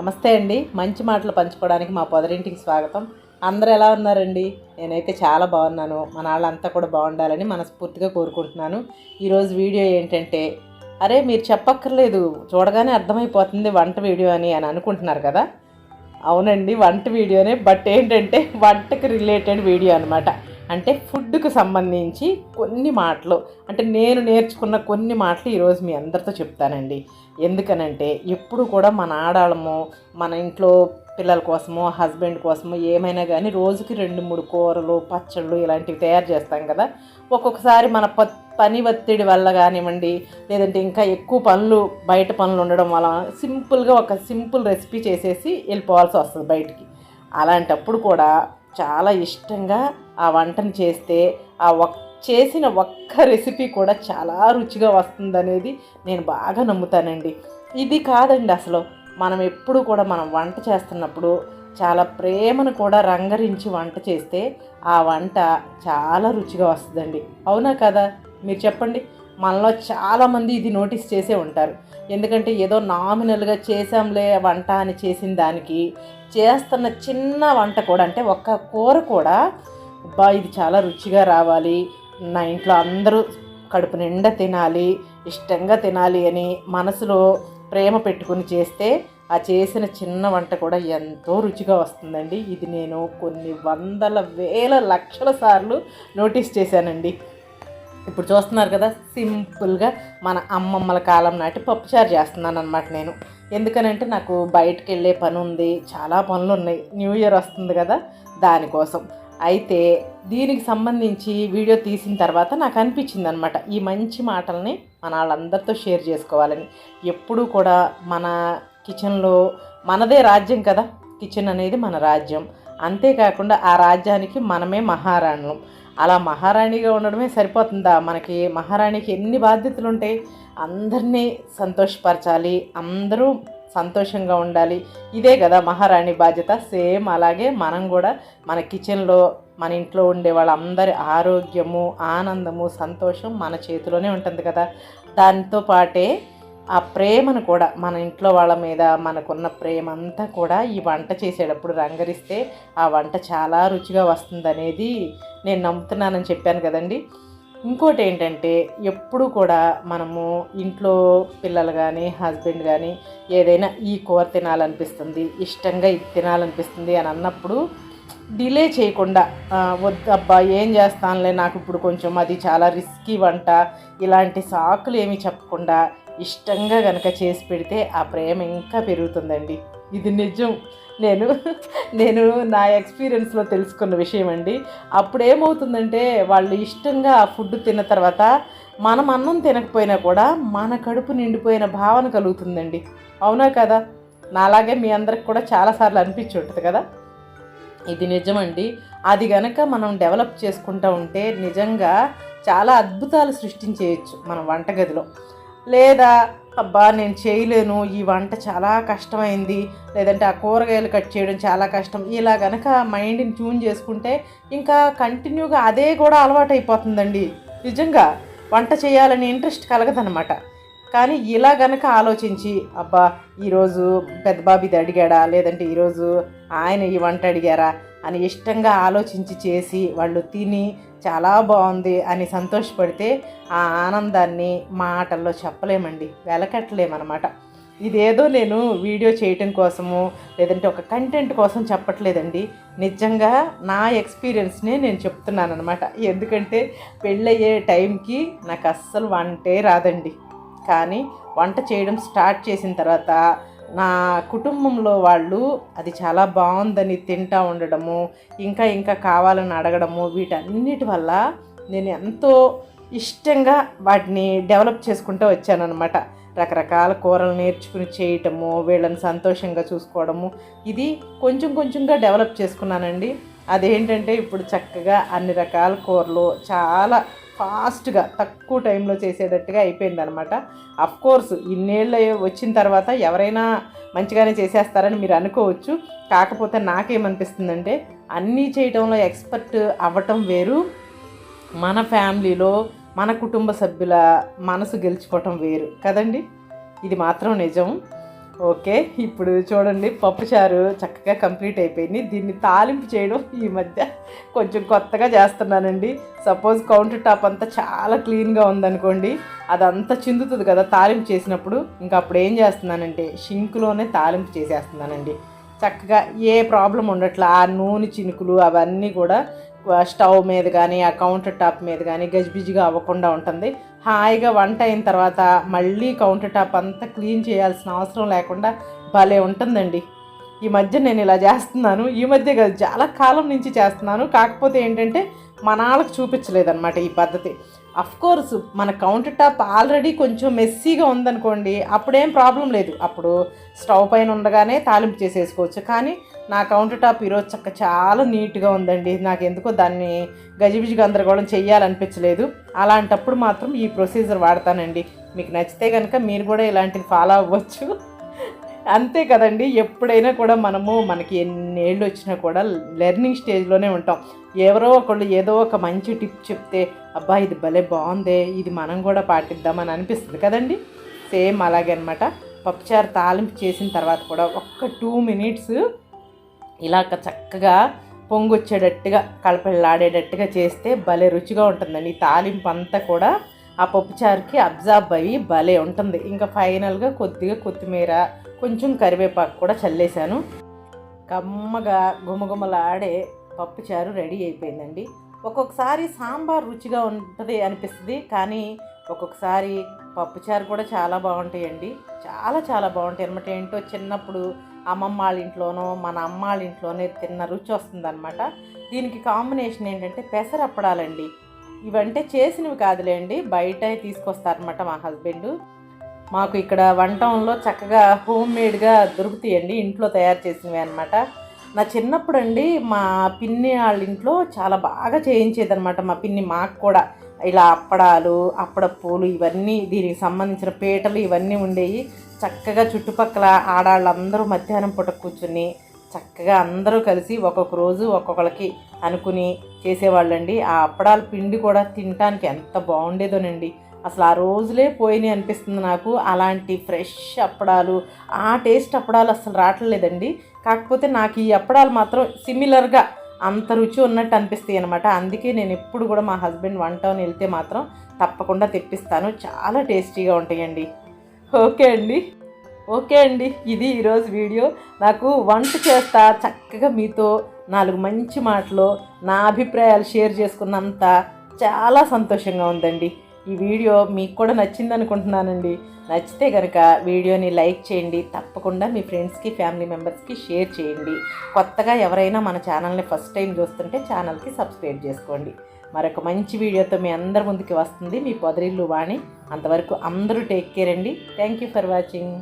నమస్తే అండి. మంచి మాటలు పంచుకోవడానికి మా పొదరింటికి స్వాగతం. అందరూ ఎలా ఉన్నారండి? నేనైతే చాలా బాగున్నాను. మన వాళ్ళంతా కూడా బాగుండాలని మనస్ఫూర్తిగా కోరుకుంటున్నాను. ఈరోజు వీడియో ఏంటంటే అరే మీరు చెప్పక్కర్లేదు. చూడగానే అర్థమైపోతుంది వంట వీడియో అని అని అనుకుంటున్నారు కదా? అవునండి వంట వీడియోనే. బట్ ఏంటంటే వంటకు రిలేటెడ్ వీడియో అనమాట అంటే ఫుడ్కు సంబంధించి కొన్ని మాటలు అంటే నేను నేర్చుకున్న కొన్ని మాటలు ఈరోజు మీ అందరితో చెప్తానండి. ఎందుకనంటే ఎప్పుడు కూడా మన ఆడాళ్ళము మన ఇంట్లో పిల్లల కోసమో హస్బెండ్ కోసమో ఏమైనా కానీ రోజుకి రెండు మూడు కూరలు పచ్చళ్ళు ఇలాంటివి తయారు చేస్తాం కదా. ఒక్కొక్కసారి మన ప పని ఒత్తిడి వల్ల కానివ్వండి లేదంటే ఇంకా ఎక్కువ పనులు బయట పనులు ఉండడం వల్ల సింపుల్గా ఒక సింపుల్ రెసిపీ చేసేసి వెళ్ళిపోవాల్సి వస్తుంది బయటికి. అలాంటప్పుడు కూడా చాలా ఇష్టంగా ఆ వంటను చేస్తే ఆ ఒక్ చేసిన ఒక్క రెసిపీ కూడా చాలా రుచిగా వస్తుందనేది నేను బాగా నమ్ముతానండి. ఇది కాదండి అసలు. మనం ఎప్పుడు కూడా మనం వంట చేస్తున్నప్పుడు చాలా ప్రేమను కూడా రంగరించి వంట చేస్తే ఆ వంట చాలా రుచిగా వస్తుందండి. అవునా కదా? మీరు చెప్పండి. మనలో చాలామంది ఇది నోటీస్ చేసే ఉంటారు. ఎందుకంటే ఏదో నామినల్గా చేసాంలే వంట అని చేసిన దానికి చేస్తున్న చిన్న వంట కూడా అంటే ఒక్క కూర కూడా అబ్బా ఇది చాలా రుచిగా రావాలి. నా ఇంట్లో అందరూ కడుపు నిండా తినాలి ఇష్టంగా తినాలి అని మనసులో ప్రేమ పెట్టుకుని చేస్తే ఆ చేసిన చిన్న వంట కూడా ఎంతో రుచిగా వస్తుందండి. ఇది నేను కొన్ని వందల వేల లక్షల సార్లు నోటీస్ చేశానండి. ఇప్పుడు చూస్తున్నారు కదా సింపుల్గా మన అమ్మమ్మల కాలం నాటి పప్పుచారు చేస్తున్నాను అనమాట నేను. ఎందుకనంటే నాకు బయటకు వెళ్ళే పని ఉంది చాలా పనులు ఉన్నాయి. న్యూ ఇయర్ వస్తుంది కదా దానికోసం. అయితే దీనికి సంబంధించి వీడియో తీసిన తర్వాత నాకు అనిపించింది అనమాట ఈ మంచి మాటల్ని మన వాళ్ళందరితో షేర్ చేసుకోవాలని. ఎప్పుడూ కూడా మన కిచెన్లో మనదే రాజ్యం కదా కిచెన్ అనేది మన రాజ్యం. అంతేకాకుండా ఆ రాజ్యానికి మనమే మహారాణులం. అలా మహారాణిగా ఉండడమే సరిపోతుందా? మనకి మహారాణికి ఎన్ని బాధ్యతలు ఉంటాయి అందరినీ సంతోషపరచాలి అందరూ సంతోషంగా ఉండాలి. ఇదే కదా మహారాణి బాధ్యత. సేమ్ అలాగే మనం కూడా మన కిచెన్లో మన ఇంట్లో ఉండే వాళ్ళందరి ఆరోగ్యము ఆనందము సంతోషం మన చేతిలోనే ఉంటుంది కదా. దాంతో పాటే ఆ ప్రేమను కూడా మన ఇంట్లో వాళ్ళ మీద మనకున్న ప్రేమ అంతా కూడా ఈ వంట చేసేటప్పుడు రంగరిస్తే ఆ వంట చాలా రుచిగా వస్తుందనేది నేను నమ్ముతున్నానని చెప్పాను కదండి. ఇంకోటి ఏంటంటే ఎప్పుడు కూడా మనము ఇంట్లో పిల్లలు కానీ హస్బెండ్ కానీ ఏదైనా ఈ కూర తినాలనిపిస్తుంది ఇష్టంగా ఇది తినాలనిపిస్తుంది అని అన్నప్పుడు డిలే చేయకుండా వద్దబ్బా ఏం చేస్తానులే నాకు ఇప్పుడు కొంచెం అది చాలా రిస్కీ వంట ఇలాంటి సాకులు ఏమి చెప్పకుండా ఇష్టంగా కనుక చేసి పెడితే ఆ ప్రేమ ఇంకా పెరుగుతుందండి. ఇది నిజం. నేను నేను నా ఎక్స్పీరియన్స్లో తెలుసుకున్న విషయం అండి. అప్పుడు ఏమవుతుందంటే వాళ్ళు ఇష్టంగా ఆ ఫుడ్ తిన్న తర్వాత మనం అన్నం తినకపోయినా కూడా మన కడుపు నిండిపోయిన భావన కలుగుతుందండి. అవునా కదా? నాలాగే మీ అందరికి కూడా చాలాసార్లు అనిపించి ఉంటుంది కదా? ఇది నిజమండి. అది గనక మనం డెవలప్ చేసుకుంటూ ఉంటే నిజంగా చాలా అద్భుతాలు సృష్టించేయచ్చు మన వంటగదిలో. లేదా అబ్బా నేను చేయలేను ఈ వంట చాలా కష్టమైంది లేదంటే ఆ కూరగాయలు కట్ చేయడం చాలా కష్టం. ఇలా గనక మైండ్ని ట్యూన్ చేసుకుంటే ఇంకా కంటిన్యూగా అదే కూడా అలవాటు అయిపోతుందండి నిజంగా వంట చేయాలని ఇంట్రెస్ట్ కలగదనమాట కానీ ఇలా గనక ఆలోచించి అబ్బా ఈరోజు పెద్ద బాబు ఇది అడిగాడా లేదంటే ఈరోజు ఆయన ఈ వంట అడిగారా అని ఇష్టంగా ఆలోచించి చేసి వాళ్ళు తిని చాలా బాగుంది అని సంతోషపడితే ఆ ఆనందాన్ని మాటల్లో చెప్పలేమండి వెలకట్టలేమన్నమాట. ఇదేదో నేను వీడియో చేయటం కోసము లేదంటే ఒక కంటెంట్ కోసం చెప్పట్లేదండి. నిజంగా నా ఎక్స్పీరియన్స్నే నేను చెప్తున్నాను అనమాట ఎందుకంటే పెళ్ళయ్యే టైంకి నాకు అస్సలు వంటే రాదండి. కానీ వంట చేయడం స్టార్ట్ చేసిన తర్వాత నా కుటుంబంలో వాళ్ళు అది చాలా బాగుందని తింటా ఉండడము ఇంకా ఇంకా కావాలని అడగడము వీటన్నిటి వల్ల నేను ఎంతో ఇష్టంగా వాటిని డెవలప్ చేసుకుంటూ వచ్చానన్నమాట. రకరకాల కూరలు నేర్చుకుని చేయటము వీళ్ళని సంతోషంగా చూసుకోవడము ఇది కొంచెం కొంచెంగా డెవలప్ చేసుకున్నానండి. అదేంటంటే ఇప్పుడు చక్కగా అన్ని రకాల కూరలు చాలా ఫాస్ట్గా తక్కువ టైంలో చేసేటట్టుగా అయిపోయింది అనమాట కోర్స్ ఇన్నేళ్ళు వచ్చిన తర్వాత ఎవరైనా మంచిగానే చేసేస్తారని మీరు అనుకోవచ్చు. కాకపోతే నాకేమనిపిస్తుందంటే అన్నీ చేయటంలో ఎక్స్పర్ట్ అవ్వటం వేరు. మన ఫ్యామిలీలో మన కుటుంబ సభ్యుల మనసు గెలుచుకోవటం వేరు. కదండి? ఇది మాత్రం నిజం. ఓకే ఇప్పుడు చూడండి పప్పుచారు చక్కగా కంప్లీట్ అయిపోయింది. దీన్ని తాలింపు చేయడం ఈ మధ్య కొంచెం కొత్తగా చేస్తున్నానండి. సపోజ్ కౌంటర్ టాప్ అంతా చాలా క్లీన్గా ఉందనుకోండి అదంతా చిందుతుంది కదా తాలింపు చేసినప్పుడు. ఇంకా అప్పుడు ఏం చేస్తున్నానంటే షింక్లోనే తాలింపు చేసేస్తున్నానండి. చక్కగా ఏ ప్రాబ్లం ఉండట్లా ఆ నూనె చినుకులు అవన్నీ కూడా స్టవ్ మీద కానీ ఆ కౌంటర్ టాప్ మీద కానీ గజిబిజిగా అవ్వకుండా ఉంటుంది. హాయిగా వంట అయిన తర్వాత మళ్ళీ కౌంటర్ టాప్ అంతా క్లీన్ చేయాల్సిన అవసరం లేకుండా భలే ఉంటుందండి. ఈ మధ్య నేను ఇలా చేస్తున్నాను. ఈ మధ్య కాదు చాలా కాలం నుంచి చేస్తున్నాను. కాకపోతే ఏంటంటే మన వాళ్ళకి చూపించలేదన్నమాట ఈ పద్ధతి. అఫ్ కోర్స్ మన కౌంటర్ టాప్ ఆల్రెడీ కొంచెం మెస్సీగా ఉందనుకోండి అప్పుడేం ప్రాబ్లం లేదు. అప్పుడు స్టవ్ పైన ఉండగానే తాలింపు చేసేసుకోవచ్చు. కానీ నా కౌంటర్ టాప్ ఈరోజు చక్క చాలా నీట్గా ఉందండి. నాకు ఎందుకో దాన్ని గజిబిజి గందరగోళం చేయాలనిపించలేదు అలాంటప్పుడు మాత్రం ఈ ప్రొసీజర్ వాడతానండి. మీకు నచ్చితే కనుక మీరు కూడా ఇలాంటివి ఫాలో అవ్వచ్చు. అంతే కదండి ఎప్పుడైనా కూడా మనము మనకి ఎన్ని ఏళ్ళు వచ్చినా కూడా లెర్నింగ్ స్టేజ్లోనే ఉంటాం. ఎవరో ఒకళ్ళు ఏదో ఒక మంచి టిప్ చెప్తే అబ్బా ఇది భలే బాగుందే ఇది మనం కూడా పాటిద్దామని అనిపిస్తుంది కదండి. సేమ్ అలాగే అనమాట పప్పుచారు తాలింపు చేసిన తర్వాత కూడా ఒక్క టూ మినిట్స్ ఇలాగ చక్కగా పొంగొచ్చేటట్టుగా కలపలాడేటట్టుగా చేస్తే భలే రుచిగా ఉంటుందండి. ఈ తాలింపు అంతా కూడా ఆ పప్పుచారుకి అబ్జార్బ్ అయ్యి భలే ఉంటుంది. ఇంకా ఫైనల్గా కొద్దిగా కొత్తిమీర కొంచెం కరివేపాకు కూడా చల్లేశాను. కమ్మగా గుమగుమలాడే పప్పుచారు రెడీ అయిపోయిందండి. ఒక్కొక్కసారి సాంబార్ రుచిగా ఉంటుంది అనిపిస్తుంది కానీ ఒక్కొక్కసారి పప్పుచారు కూడా చాలా బాగుంటాయండి. చాలా చాలా బాగుంటాయి అనమాట ఏంటో చిన్నప్పుడు అమ్మమ్మ వాళ్ళ ఇంట్లోనో మన అమ్మ వాళ్ళ ఇంట్లోనే తిన్న రుచి వస్తుందన్నమాట. దీనికి కాంబినేషన్ ఏంటంటే పెసరప్పడాలండి. ఇవంటే చేసినవి కాదులేండి బయట తీసుకొస్తారనమాట మా హస్బెండ్. మాకు ఇక్కడ వంటంలో చక్కగా హోమ్ మేడ్గా దొరుకుతాయండి ఇంట్లో తయారు చేసినవి అనమాట నా చిన్నప్పుడు అండి మా పిన్ని వాళ్ళ ఇంట్లో చాలా బాగా చేయించేదనమాట మా పిన్ని మాకు కూడా. ఇలా అప్పడాలు అప్పడపూలు ఇవన్నీ దీనికి సంబంధించిన పీటలు ఇవన్నీ ఉండేవి. చక్కగా చుట్టుపక్కల ఆడాళ్ళందరూ మధ్యాహ్నం పూట కూర్చుని చక్కగా అందరూ కలిసి ఒక్కొక్క రోజు ఒక్కొక్కరికి అనుకుని చేసేవాళ్ళండి. ఆ అప్పడాల పిండి కూడా తినటానికి ఎంత బాగుండేదోనండి. అసలు ఆ రోజులే పోయినాయి అనిపిస్తుంది నాకు. అలాంటి ఫ్రెష్ అప్పడాలు ఆ టేస్ట్ అప్పడాలు అసలు రావట్లేదండి. కాకపోతే నాకు ఈ అప్పడాలు మాత్రం సిమిలర్గా అంత రుచి ఉన్నట్టు అనిపిస్తాయి అనమాట అందుకే నేను ఎప్పుడు కూడా మా హస్బెండ్ వన్ టౌన్ వెళ్తే మాత్రం తప్పకుండా తెప్పిస్తాను. చాలా టేస్టీగా ఉంటాయండి. ఓకే అండి. ఓకే అండి. ఇది ఈరోజు వీడియో. నాకు వంట చేస్తా చక్కగా మీతో నాలుగు మంచి మాటలు నా అభిప్రాయాలు షేర్ చేసుకున్నంత చాలా సంతోషంగా ఉందండి. ఈ వీడియో మీకు కూడా నచ్చింది అనుకుంటున్నానండి. నచ్చితే కనుక వీడియోని లైక్ చేయండి. తప్పకుండా మీ ఫ్రెండ్స్కి ఫ్యామిలీ మెంబర్స్కి షేర్ చేయండి. కొత్తగా ఎవరైనా మన ఛానల్ని ఫస్ట్ టైం చూస్తుంటే ఛానల్కి సబ్స్క్రైబ్ చేసుకోండి. మరొక మంచి వీడియోతో మీ అందరి ముందుకి వస్తుంది మీ పొదరిల్లు వాణి. అంతవరకు అందరూ టేక్ కేర్ అండి. Thank you for watching